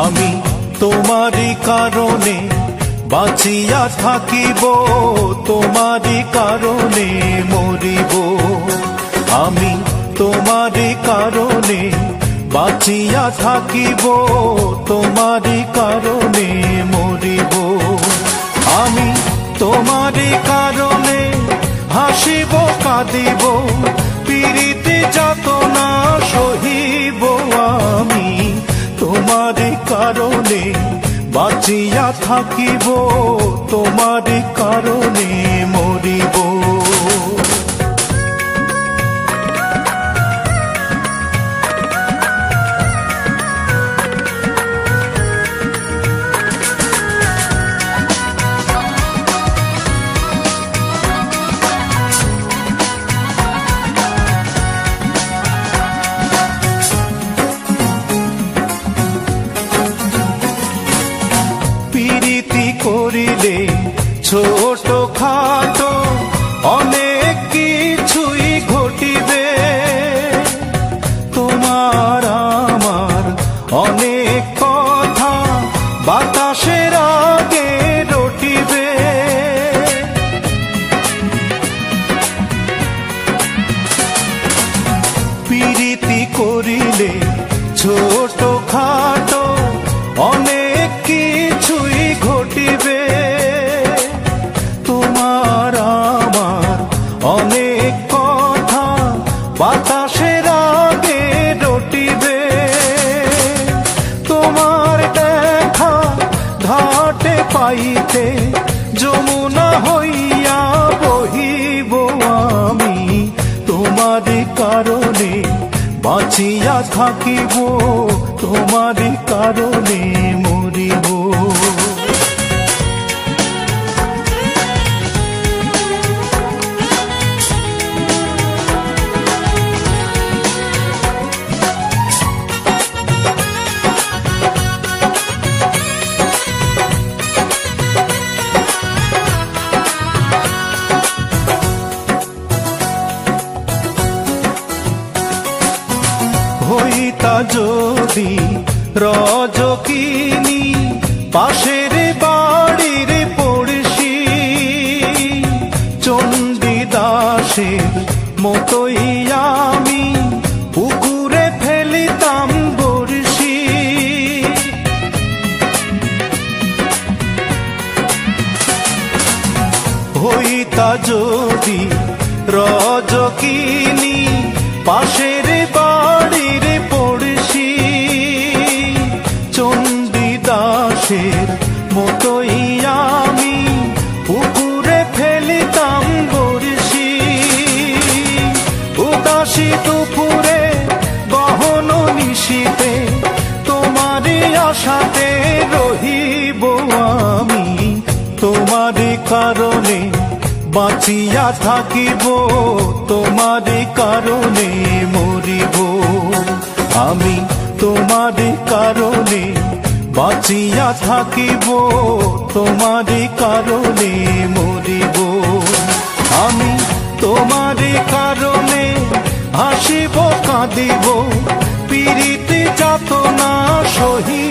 আমি তোমারই কারণে বাঁচিয়া থাকিব, তোমারই কারণে মরিব। আমি তোমারই কারণে বাঁচিয়া থাকিব, তোমারই কারণে মরিব। আমি তোমারই কারণে হাসিব, কাঁদিব বাঁচিয়া থাকিব তোমার কারণে। ছোট খাটো অনেক কিছুই ঘটিবে। তোমার আমার অনেক কথা বাতাসের আগে রটিবে। পিরিতি করিলে পাইতে যমুনা হইয়া বহিব আমি তোমার কারণে বাঁচিয়া থাকিব তোমার কারণে হইতা যদি রজকিনী পাশের বাড়ির পড়শি। চণ্ডীদাসের মতোই আমি পুকুরে ফেলিতাম বড়শি। হইতা যদি রজকিনী পাশের বাড়ির মতোই আমি পুকুরে ফেলিতাম বড়শি। উদাসী দুপুরে গহন নিশীতে তোমারই আশাতে রহিব আমি। তোমারই কারণে বাঁচিয়া থাকিব, তোমারই কারণে মরিব। আমি তোমারই কারণে বাঁচিয়া থাকিব তোমারই কারণে মরিব। আমি তোমারই কারণে হাসিব কাঁদিব পিড়িতে যাত না সহি